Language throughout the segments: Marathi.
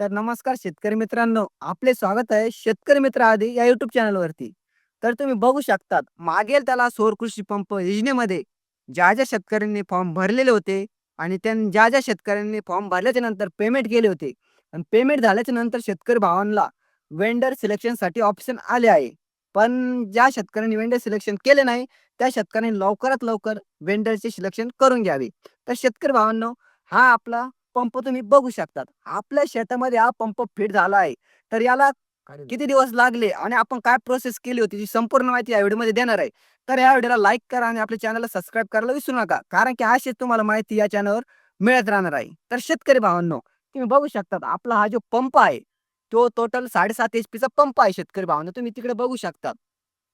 तर नमस्कार शेतकरी मित्रांनो आपले स्वागत आहे शेतकरी मित्र आधी या युट्यूब चॅनलवरती तर तुम्ही बघू शकतात मागेल त्याला सौर कृषी पंप योजनेमध्ये ज्या ज्या शेतकऱ्यांनी फॉर्म भरलेले होते आणि त्यां ज्या ज्या शेतकऱ्यांनी फॉर्म भरल्याच्या नंतर पेमेंट केले होते. आणि पेमेंट झाल्याच्यानंतर शेतकरी भावांना वेंडर सिलेक्शनसाठी ऑप्शन आले आहे. पण ज्या शेतकऱ्यांनी वेंडर सिलेक्शन केले नाही त्या शेतकऱ्यांनी लवकरात लवकर वेंडरचे सिलेक्शन करून घ्यावे. तर शेतकरी भावांनो हा आपला पंप तुम्ही बघू शकतात. आपल्या शेतामध्ये हा पंप फिट झाला आहे. तर याला किती दिवस लागले आणि आपण काय प्रोसेस केली होती ती संपूर्ण माहिती या व्हिडिओमध्ये देणार आहे. तर या व्हिडिओला लाईक करा आणि आपल्या चॅनलला सबस्क्राईब करायला विसरू नका. कारण की अशीच तुम्हाला माहिती या चॅनलवर मिळत राहणार आहे. तर शेतकरी भावांनो तुम्ही बघू शकतात आपला हा जो पंप आहे तो टोटल साडेसात एच पीचा पंप आहे शेतकरी भावांनो. तुम्ही तिकडे बघू शकतात.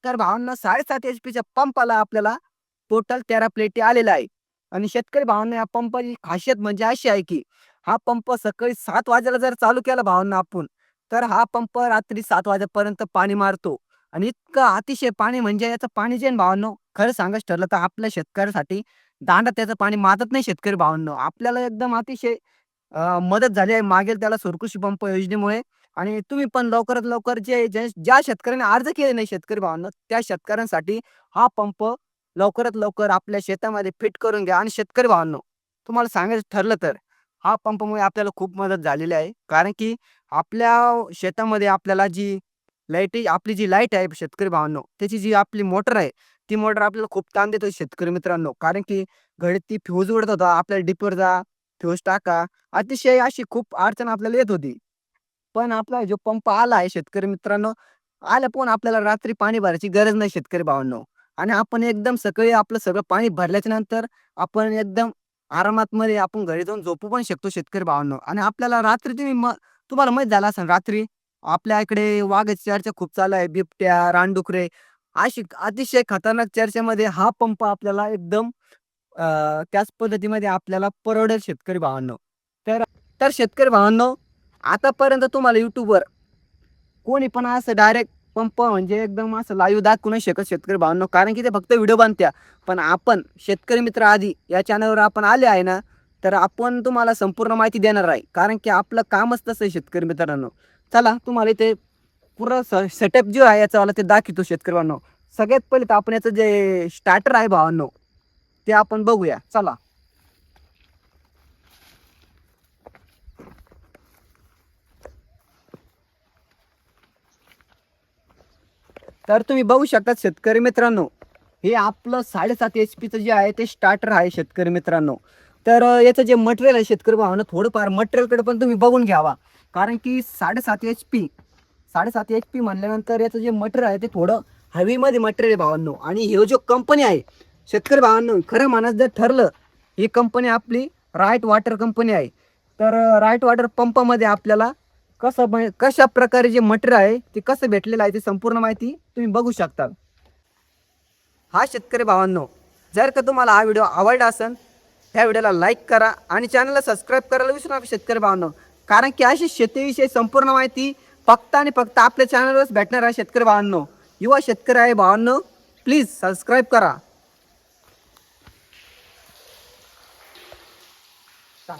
तर भावांना साडेसात एच पीच्या पंपाला आपल्याला टोटल तेरा प्लेटी आलेला आहे. आणि शेतकरी भावांना या पंपाची खासियत म्हणजे अशी आहे की हा पंप सकाळी सात वाजेला जर चालू केला भावांना आपण तर हा पंप रात्री सात वाजेपर्यंत पाणी मारतो. आणि इतकं अतिशय पाणी म्हणजे याचं पाणी जे भावांनो खरं सांगायचं ठरलं तर आपल्या शेतकऱ्यासाठी दांडा त्याचं पाणी मारत नाही शेतकरी भावांनो. आपल्याला एकदम अतिशय मदत झाली आहे मागेल त्याला सुरकृषी पंप योजनेमुळे. आणि तुम्ही पण लवकरात लवकर जे ज्या शेतकऱ्यांनी अर्ज केले नाही शेतकरी भावांना त्या शेतकऱ्यांसाठी हा पंप लवकरात लवकर आपल्या शेतामध्ये फिट करून घ्या. आणि शेतकरी भावांनो तुम्हाला सांगायचं ठरलं तर हा पंपमुळे आपल्याला खूप मदत झालेली आहे. कारण की आपल्या शेतामध्ये आपल्याला जी लाईटी आपली जी लाइट आहे शेतकरी भावांनो त्याची जी आपली मोटर आहे ती मोटर आपल्याला खूप ताण देतो शेतकरी मित्रांनो. कारण की घडीत ती फ्यूज उडत होता आपल्याला डिपर जा फ्यूज टाका. अतिशय अशी खूप अडचण आपल्याला येत होती. पण आपला जो पंप आला आहे शेतकरी मित्रांनो आला पण आपल्याला रात्री पाणी भरायची गरज नाही शेतकरी भावांनो. आणि आपण एकदम सकाळी आपलं सगळं पाणी भरल्याच्या नंतर आपण एकदम आरामात मध्ये आपण घरी जाऊन झोपू पण शकतो शेतकरी भावांनो. आणि आपल्याला रात्री तुम्ही म तुम्हाला माहीत झाला असेल रात्री आपल्या इकडे वाघाची चर्चा खूप चालू आहे बिबट्या रानडुकरे अशी अतिशय खतरनाक चर्चेमध्ये हा पंप आपल्याला एकदम त्याच पद्धतीमध्ये आपल्याला परवडेल शेतकरी भावांनो. तर तर शेतकरी भावांनो आतापर्यंत तुम्हाला युट्यूबवर कोणी पण असं डायरेक्ट पंप म्हणजे एकदम असं लाईव्ह दाखवू नाही शकत शेतकरी भावांनो. कारण की ते फक्त व्हिडिओ बांधत्या पण आपण शेतकरी मित्र आधी या चॅनलवर आपण आले आहे ना तर आपण तुम्हाला संपूर्ण माहिती देणार आहे. कारण की आपलं कामच तसं आहे शेतकरी मित्रांनो. चला तुम्हाला इथे पूर्ण स सेटअप जो आहे याचावाला ते दाखवतो शेतकरी भावांनो. सगळ्यात पहिले तर आपण याचं जे स्टार्टर आहे भावांनो ते आपण बघूया. चला. तर तुम्ही बघू शकता शेतकरी मित्रांनो हे आपलं साडेसात एच पीचं जे आहे ते स्टार्टर आहे शेतकरी मित्रांनो. तर याचं जे मटेरियल आहे शेतकरी भावानं थोडंफार मटेरियलकडे पण तुम्ही बघून घ्यावा. कारण की साडेसात एच पी साडेसात एच पी म्हणल्यानंतर याचं जे मटेरियल आहे ते थोडं हवीमध्ये मटेरियल भावांनो. आणि हे जो कंपनी आहे शेतकरी भावांनो खरं मानस जर ठरलं ही कंपनी आपली राईट वॉटर कंपनी आहे. तर राईट वॉटर पंपामध्ये आपल्याला कसं म्हणजे कशा प्रकारे जे मटेरियल आहे ते कसं भेटलेलं आहे ते संपूर्ण माहिती तुम्ही बघू शकता. हा शेतकरी भावांनो जर का तुम्हाला हा व्हिडिओ आवडला असेल त्या व्हिडिओला लाईक करा आणि चॅनलला सबस्क्राईब करायला विसरू नका शेतकरी भावांनो. कारण की अशी शेतीविषयी संपूर्ण माहिती फक्त आणि फक्त आपल्या चॅनलवरच भेटणार आहे शेतकरी भावांनो. युवा शेतकरी आहे भावांनो प्लीज सबस्क्राईब करा.